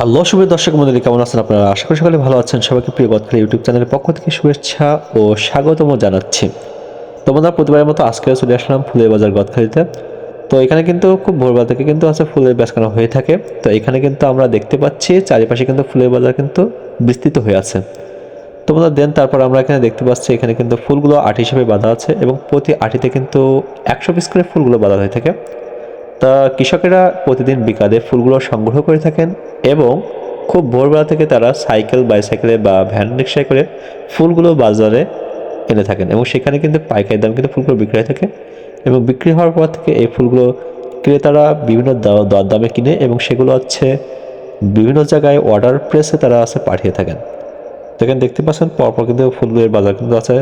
Hello শুভ দর্শক মন্ডলী, কেমন আছেন আপনারা? আশা করি সকালে ভালো আছেন। সবাইকে প্রিয় গদখালি ইউটিউব চ্যানেলের পক্ষ থেকে শুভেচ্ছা ও স্বাগতম জানাচ্ছি। তো বন্ধুরা, প্রতিবারের মতো আজকেও চলে আসলাম ফুলের বাজার গদখালিতে। তো এখানে কিন্তু খুব ভোরবেলা থেকে কিন্তু আছে ফুলের বেচকানো হয়ে থাকে। তো এখানে কিন্তু আমরা দেখতে পাচ্ছি চারিপাশে কিন্তু ফুলের বাজার কিন্তু বিস্তৃত হয়ে আছে। তো বন্ধুরা, দেন তারপর আমরা এখানে দেখতে পাচ্ছি এখানে কিন্তু ফুলগুলো আটি হিসেবে বাঁধা আছে এবং প্রতি আটিতে কিন্তু একশো পিস করে ফুলগুলো বাঁধা হয়ে থাকে। তা কৃষকেরা প্রতিদিন বিকালে ফুলগুলো সংগ্রহ করে থাকেন এবং খুব ভোরবেলা থেকে তারা সাইকেল, বাইসাইকেলে বা ভ্যান রিক্সায় করে ফুলগুলো বাজারে এনে থাকেন এবং সেখানে কিন্তু পাইকারি দাম কিন্তু ফুলগুলো বিক্রি হয়ে থাকে এবং বিক্রি হওয়ার পর থেকে এই ফুলগুলো ক্রেতারা বিভিন্ন দর দামে কিনে এবং সেগুলো হচ্ছে বিভিন্ন জায়গায় অর্ডার প্রেসে তারা আছে পাঠিয়ে থাকেন। তো এখানে দেখতে পাচ্ছেন পরপর কিন্তু ফুলের বাজার কিন্তু আছে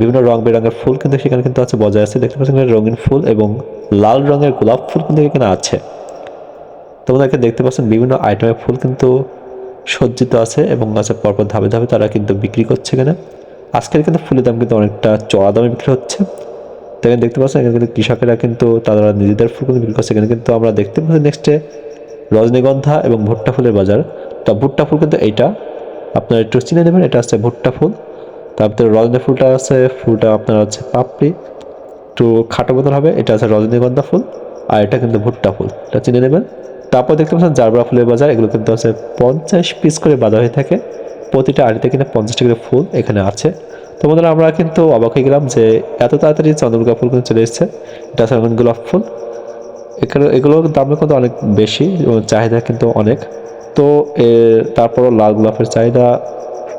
বিভিন্ন রং বেরঙের ফুল কিন্তু সেখানে কিন্তু আছে বজায় আছে। দেখতে পাচ্ছেন রঙিন ফুল এবং লাল রঙের গোলাপ ফুল কিন্তু এখানে আছে। এখানে দেখতে পাচ্ছেন, বিভিন্ন আইটেমের ফুল কিন্তু সজ্জিত আছে এবং আছে পরপর ধাপে ধাপে তারা কিন্তু বিক্রি করছে এখানে। আজকের কিন্তু ফুলের দাম কিন্তু অনেকটা চড়া দামে বিক্রি হচ্ছে। তো এখানে দেখতে পাচ্ছেন, এখানে কিন্তু কৃষকেরা কিন্তু তারা নিজেদের ফুল কিন্তু বিক্রি করছে। এখানে কিন্তু আমরা দেখতে পাচ্ছি নেক্সটে রজনীগন্ধা এবং ভুট্টা ফুলের বাজার। তা ভুট্টা ফুল কিন্তু এইটা, আপনারা একটু চিনে নেবেন, এটা হচ্ছে ভুট্টা ফুল। তারপরে রজনী ফুলটা আছে, ফুলটা আপনার হচ্ছে পাপড়ি। একটু খাটো মতন হবে, এটা আছে রজনীগন্ধা ফুল, আর এটা কিন্তু ভুট্টা ফুল। এটা চিনে নেবেন। তারপর দেখতে পাচ্ছেন জারবরা ফুলের বাজার এগুলো কিন্তু আছে পঞ্চাশ পিস করে বাঁধা হয়ে থাকে। প্রতিটা আড়িতে কিন্তু পঞ্চাশটা করে ফুল এখানে আছে। তো বন্ধুরা, আমরা কিন্তু অবাক হয়ে গেলাম যে এত তাড়াতাড়ি চন্দ্রমুখা ফুল কিন্তু চলে এসেছে। এটা রঙিন গোলাপ ফুল। এখানে এগুলোর দাম কিন্তু অনেক বেশি চাহিদা কিন্তু অনেক। তো তারপরও লাল গোলাপের চাহিদা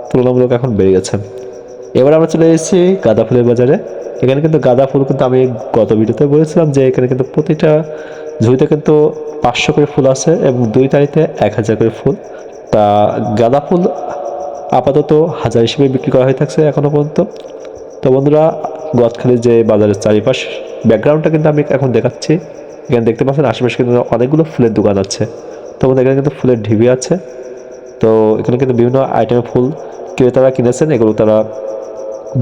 তুলনামূলক এখন বেড়ে গেছে। এবার আমরা চলে এসেছি গাঁদা ফুলের বাজারে। এখানে কিন্তু গাঁদা ফুল কিন্তু আমি গত ভিডিওতে বলেছিলাম যে এখানে কিন্তু প্রতিটা ঝুড়িতে কিন্তু পাঁচশো করে ফুল আছে এবং দুই তারিখে এক হাজার করে ফুল। তা গাঁদা ফুল আপাতত হাজার হিসেবে বিক্রি করা হয়ে থাকছে এখনও পর্যন্ত। তো বন্ধুরা গদখালির যে বাজারের চারিপাশ, ব্যাকগ্রাউন্ডটা কিন্তু আমি এখন দেখাচ্ছি। এখানে দেখতে পাচ্ছেন আশেপাশে কিন্তু অনেকগুলো ফুলের দোকান আছে। তো বন্ধুরা, এখানে কিন্তু ফুলের ঢিবি আছে। তো এখানে কিন্তু বিভিন্ন আইটেমের ফুল ক্রেতারা কিনেছেন, এগুলো তারা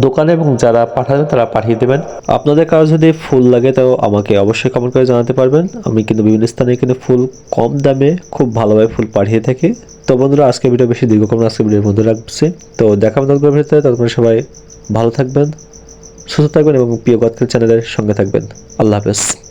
দোকানে এবং যারা পাঠাবেন তারা পাঠিয়ে দেবেন। আপনাদের কারও যদি ফুল লাগে তাও আমাকে অবশ্যই কমেন্ট করে জানাতে পারবেন। আমি কিন্তু বিভিন্ন স্থানে কিন্তু ফুল কম দামে খুব ভালোভাবে ফুল পাঠিয়ে থাকি। তো বন্ধুরা, আজকে ভিডিও বেশি দীর্ঘ আজকে ভিডিওর মধ্যে রাখছি। তো দেখা আমাদের ভিতরে তারপরে সবাই ভালো থাকবেন, সুস্থ থাকবেন এবং প্রিয় গতকাল চ্যানেলের সঙ্গে থাকবেন। আল্লাহ হাফেজ।